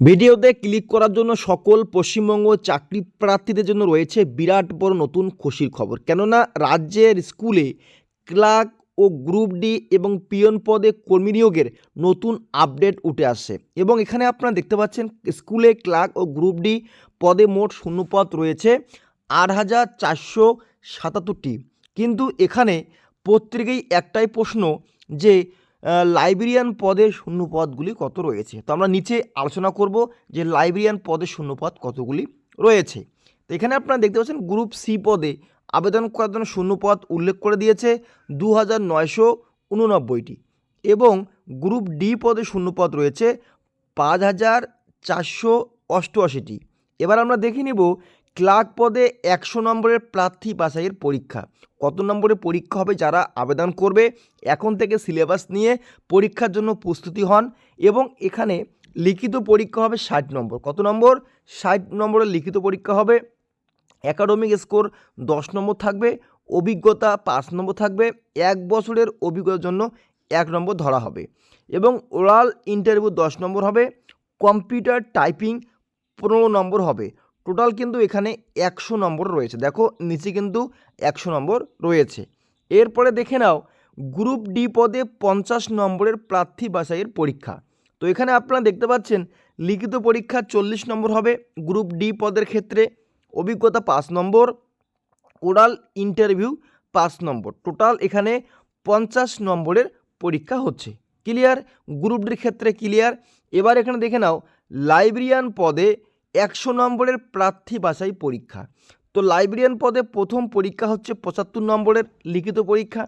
ভিডিওতে ক্লিক করার জন্য সকল পশ্চিমবঙ্গ চাকরি প্রার্থীদের জন্য রয়েছে বিরাট বড় নতুন খুশির খবর। কেননা রাজ্যের স্কুলে ক্লার্ক ও গ্রুপ ডি এবং পিয়ন পদে কর্মী নিয়োগের নতুন আপডেট উঠে আসছে। এবং এখানে আপনারা দেখতে পাচ্ছেন, স্কুলে ক্লার্ক ও গ্রুপ ডি পদে মোট শূন্যপদ রয়েছে আট হাজার চারশো সাতাত্তরটি। কিন্তু এখানে প্রত্যেকেই একটাই প্রশ্ন যে লাইব্রেরিয়ান পদের শূন্য পদগুলি কত রয়েছে? তো আমরা নিচে আলোচনা করব যে লাইব্রেরিয়ান পদের শূন্য পদ কতগুলি রয়েছে। তো এখানে আপনারা দেখতে পাচ্ছেন গ্রুপ সি পদে আবেদন করার জন্য শূন্য পদ উল্লেখ করে দিয়েছে দু হাজার নয়শো উননব্বইটি এবং গ্রুপ ডি পদে শূন্য পদ রয়েছে পাঁচ হাজার চারশো অষ্টআশিটি। এবার আমরা দেখে নিব ক্লার্ক পদে একশো নম্বরের প্রার্থী বাছাইয়ের পরীক্ষা। কত নম্বরের পরীক্ষা হবে যারা আবেদন করবে? এখন থেকে সিলেবাস নিয়ে পরীক্ষার জন্য প্রস্তুতি হন এবং এখানে লিখিত পরীক্ষা হবে ষাট নম্বর। কত নম্বর? ষাট নম্বরের লিখিত পরীক্ষা হবে। অ্যাকাডেমিক স্কোর দশ নম্বর থাকবে। অভিজ্ঞতা পাঁচ নম্বর থাকবে। এক বছরের অভিজ্ঞতার জন্য এক নম্বর ধরা হবে এবং ওরাল ইন্টারভিউ দশ নম্বর হবে। কম্পিউটার টাইপিং পনেরো নম্বর হবে। টোটাল কিন্তু এখানে একশো নম্বর রয়েছে। দেখো, নিচে কিন্তু একশো নম্বর রয়েছে। এরপরে দেখে নাও গ্রুপ ডি পদে পঞ্চাশ নম্বরের প্রার্থী বাছাইয়ের পরীক্ষা। তো এখানে আপনারা দেখতে পাচ্ছেন, লিখিত পরীক্ষা চল্লিশ নম্বর হবে গ্রুপ ডি পদের ক্ষেত্রে অভিজ্ঞতা পাঁচ নম্বর ওরাল ইন্টারভিউ পাঁচ নম্বর। টোটাল এখানে পঞ্চাশ নম্বরের পরীক্ষা হচ্ছে। ক্লিয়ার গ্রুপ ডির ক্ষেত্রে ক্লিয়ার এবার এখানে দেখে নাও লাইব্রেরিয়ান পদে একশো নম্বরের প্রার্থী বাছাই পরীক্ষা। তো লাইব্রেরিয়ান পদে প্রথম পরীক্ষা হচ্ছে পঁচাত্তর নম্বরের লিখিত পরীক্ষা।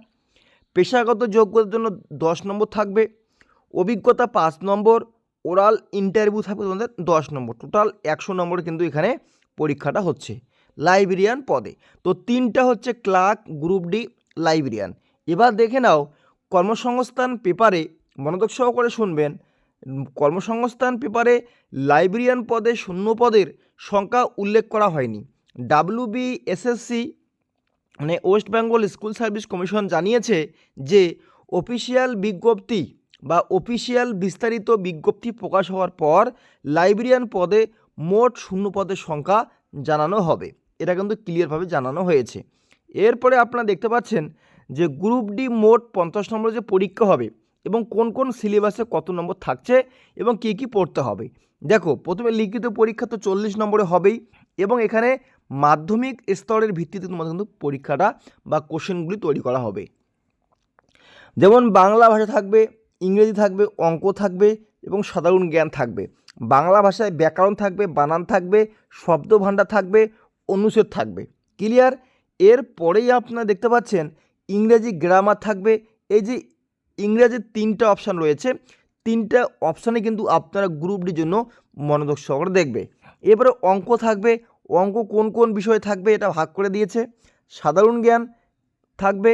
পেশাগত যোগ্যতার জন্য দশ নম্বর থাকবে। অভিজ্ঞতা পাঁচ নম্বর ওরাল ইন্টারভিউ থাকবে তোমাদের দশ নম্বর। টোটাল একশো নম্বর কিন্তু এখানে পরীক্ষাটা হচ্ছে লাইব্রেরিয়ান পদে। তো তিনটা হচ্ছে ক্লার্ক গ্রুপ ডি লাইব্রেরিয়ান এবার দেখে নাও, কর্মসংস্থান পেপারে মনোযোগ সহকারে শুনবেন। কর্মসংস্থান পেপারে লাইব্রেরিয়ান পদে শূন্য পদের সংখ্যা উল্লেখ করা হয়নি। ডাব্লিউবি এসএসসি মানে West Bengal school service commission জানিয়েছে যে অফিসিয়াল বিজ্ঞপ্তি বা অফিসিয়াল বিস্তারিত বিজ্ঞপ্তি প্রকাশ হওয়ার পর লাইব্রেরিয়ান পদে মোট শূন্য পদের সংখ্যা জানানো হবে। এটা কিন্তু ক্লিয়ারভাবে জানানো হয়েছে। এরপরে আপনারা দেখতে পাচ্ছেন যে গ্রুপ ডি মোট পঞ্চাশ নম্বর যে পরীক্ষা হবে এবং কোন কোন সিলেবাসে কত নম্বর থাকছে এবং কী কী পড়তে হবে। দেখো, প্রথমে লিখিত পরীক্ষা তো চল্লিশ নম্বরে হবেই এবং এখানে মাধ্যমিক স্তরের ভিত্তিতে তোমাদের কিন্তু পরীক্ষাটা বা কোশ্চেনগুলি তৈরি করা হবে। যেমন বাংলা ভাষা থাকবে, ইংরেজি থাকবে, অঙ্ক থাকবে এবং সাধারণ জ্ঞান থাকবে। বাংলা ভাষায় ব্যাকরণ থাকবে, বানান থাকবে শব্দ ভাণ্ডার থাকবে, অনুচ্ছেদ থাকবে। ক্লিয়ার এর পরেই আপনারা দেখতে পাচ্ছেন ইংরেজি গ্রামার থাকবে, এই যে ইংরেজির তিনটা অপশান রয়েছে। তিনটা অপশানে কিন্তু আপনারা গ্রুপ ডির জন্য মনোযোগ সহকারে দেখবে। এবারে অঙ্ক থাকবে। অঙ্ক কোন কোন বিষয়ে থাকবে এটা ভাগ করে দিয়েছে। সাধারণ জ্ঞান থাকবে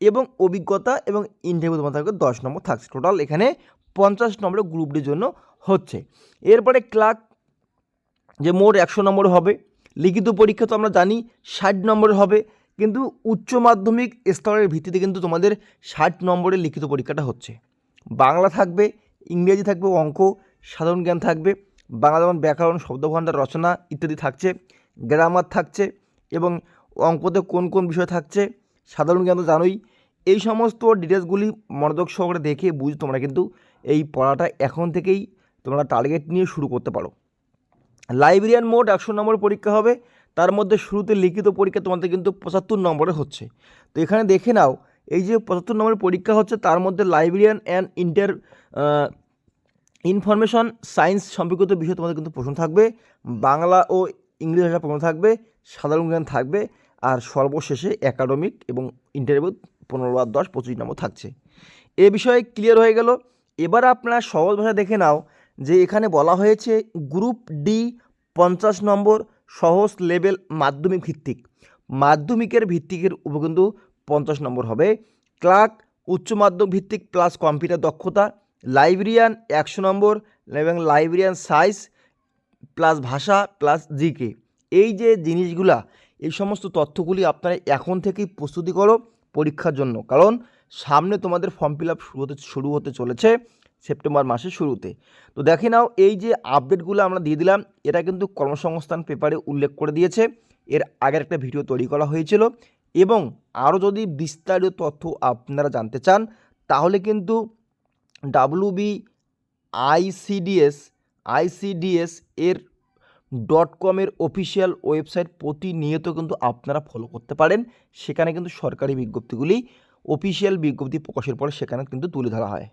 এবং অভিজ্ঞতা এবং ইন্টারভিউ তোমার থাকবে দশ নম্বর থাকছে। টোটাল এখানে পঞ্চাশ নম্বরের গ্রুপ ডির জন্য হচ্ছে। এরপরে ক্লার্ক যে মোট একশো নম্বর হবে। লিখিত পরীক্ষা তো আমরা জানি, ষাট নম্বরের হবে। কিন্তু উচ্চ মাধ্যমিক স্তরের ভিত্তিতে কিন্তু তোমাদের ষাট নম্বরের লিখিত পরীক্ষাটা হচ্ছে। বাংলা থাকবে, ইংরেজি থাকবে, অঙ্ক, সাধারণ জ্ঞান থাকবে, বাংলা যেমন ব্যাকরণ, শব্দভাণ্ডার, রচনা ইত্যাদি থাকছে, গ্রামার থাকছে এবং অঙ্কতে কোন কোন বিষয় থাকছে, সাধারণ জ্ঞান তো জানোই। এই সমস্ত ডিটেলসগুলি মনোযোগ সহকারে দেখে বুঝ তোমরা কিন্তু এই পড়াটা এখন থেকেই তোমরা টার্গেট নিয়ে শুরু করতে পারো। লাইব্রেরিয়ান মোট একশো নম্বর পরীক্ষা হবে। তার মধ্যে শুরুতে লিখিত পরীক্ষা তোমাদের কিন্তু পঁচাত্তর নম্বরে হচ্ছে। তো এখানে দেখে নাও, এই যে পঁচাত্তর নম্বরের পরীক্ষা হচ্ছে, তার মধ্যে librarian and inter information science সম্পর্কিত বিষয় তোমাদের কিন্তু প্রশ্ন থাকবে, বাংলা ও ইংরেজি ভাষা প্রশ্ন থাকবে, সাধারণ জ্ঞান থাকবে, আর সর্বশেষে একাডেমিক এবং ইন্টারভিউ পনেরো আর দশ, পঁচিশ নম্বর থাকছে। এ বিষয়ে ক্লিয়ার হয়ে গেল। এবার আপনারা সহজ ভাষা দেখে নাও যে এখানে বলা হয়েছে গ্রুপ ডি পঞ্চাশ নম্বর সহজ লেভেল মাধ্যমিক ভিত্তিক মাধ্যমিকের ভিত্তিকের উপর কিন্তু পঞ্চাশ নম্বর হবে। ক্লার্ক, উচ্চ মাধ্যমিক ভিত্তিক প্লাস কম্পিউটার দক্ষতা, লাইব্রেরিয়ান একশো নম্বর এবং লাইব্রেরিয়ান সাইজ প্লাস ভাষা প্লাস জিকে। এই যে জিনিসগুলা, এই সমস্ত তথ্যগুলি আপনারা এখন থেকেই প্রস্তুতি করো পরীক্ষার জন্য। কারণ সামনে তোমাদের ফর্ম ফিল আপ শুরু হতে শুরু হতে চলেছে। সেপ্টেম্বর মাসের শুরুতে। তো দেখে নাও, এই যে আপডেটগুলো আমরা দিয়ে দিলাম, এটা কিন্তু কর্মসংস্থান পেপারে উল্লেখ করে দিয়েছে। এর আগের একটা ভিডিও তৈরি করা হয়েছিল। এবং আরও যদি বিস্তারিত তথ্য আপনারা জানতে চান, তাহলে কিন্তু ডাব্লু বি আইসিডিএস আইসিডিএস এর ডট কমের অফিসিয়াল ওয়েবসাইট প্রতিনিয়ত কিন্তু আপনারা ফলো করতে পারেন। সেখানে কিন্তু সরকারি বিজ্ঞপ্তিগুলি অফিসিয়াল বিজ্ঞপ্তি প্রকাশের পরে সেখানে কিন্তু তুলে ধরা হয়।